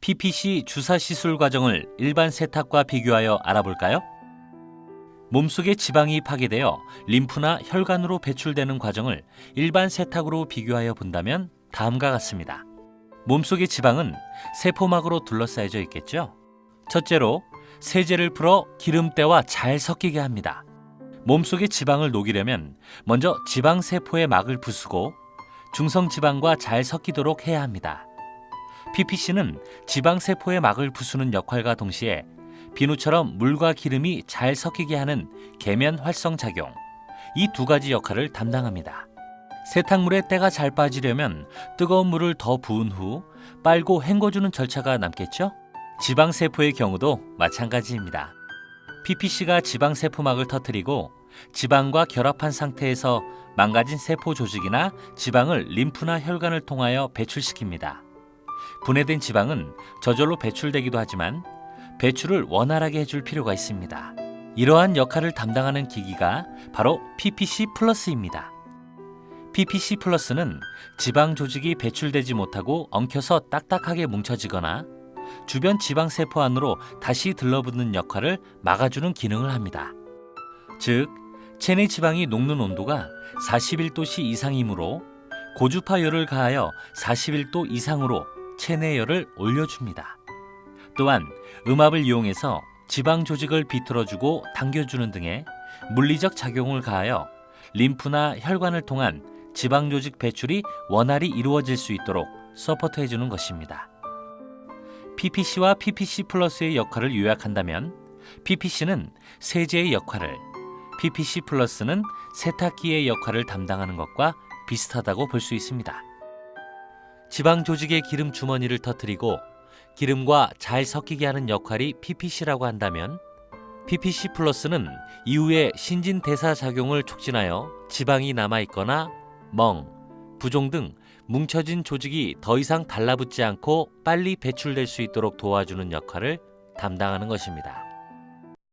PPC 주사 시술 과정을 일반 세탁과 비교하여 알아볼까요? 몸속에 지방이 파괴되어 림프나 혈관으로 배출되는 과정을 일반 세탁으로 비교하여 본다면 다음과 같습니다. 몸속의 지방은 세포막으로 둘러싸여져 있겠죠? 첫째로 세제를 풀어 기름때와 잘 섞이게 합니다. 몸속의 지방을 녹이려면 먼저 지방 세포의 막을 부수고 중성 지방과 잘 섞이도록 해야 합니다. PPC는 지방 세포의 막을 부수는 역할과 동시에 비누처럼 물과 기름이 잘 섞이게 하는 계면 활성 작용 이 두 가지 역할을 담당합니다. 세탁물에 때가 잘 빠지려면 뜨거운 물을 더 부은 후 빨고 헹궈주는 절차가 남겠죠? 지방 세포의 경우도 마찬가지입니다. PPC가 지방 세포막을 터뜨리고 지방과 결합한 상태에서 망가진 세포 조직이나 지방을 림프나 혈관을 통하여 배출시킵니다. 분해된 지방은 저절로 배출되기도 하지만 배출을 원활하게 해줄 필요가 있습니다. 이러한 역할을 담당하는 기기가 바로 PPC 플러스입니다. PPC 플러스는 지방 조직이 배출되지 못하고 엉켜서 딱딱하게 뭉쳐지거나 주변 지방 세포 안으로 다시 들러붙는 역할을 막아주는 기능을 합니다. 즉, 체내 지방이 녹는 온도가 41도씨 이상이므로 고주파 열을 가하여 41도 이상으로 체내 열을 올려줍니다. 또한 음압을 이용해서 지방 조직을 비틀어주고 당겨주는 등의 물리적 작용을 가하여 림프나 혈관을 통한 지방 조직 배출이 원활히 이루어질 수 있도록 서포트해 주는 것입니다. PPC와 PPC 플러스의 역할을 요약한다면 PPC는 세제의 역할을, PPC 플러스는 세탁기의 역할을 담당하는 것과 비슷하다고 볼 수 있습니다. 지방 조직의 기름 주머니를 터뜨리고 기름과 잘 섞이게 하는 역할이 PPC라고 한다면 PPC 플러스는 이후에 신진 대사 작용을 촉진하여 지방이 남아 있거나 멍, 부종 등 뭉쳐진 조직이 더 이상 달라붙지 않고 빨리 배출될 수 있도록 도와주는 역할을 담당하는 것입니다.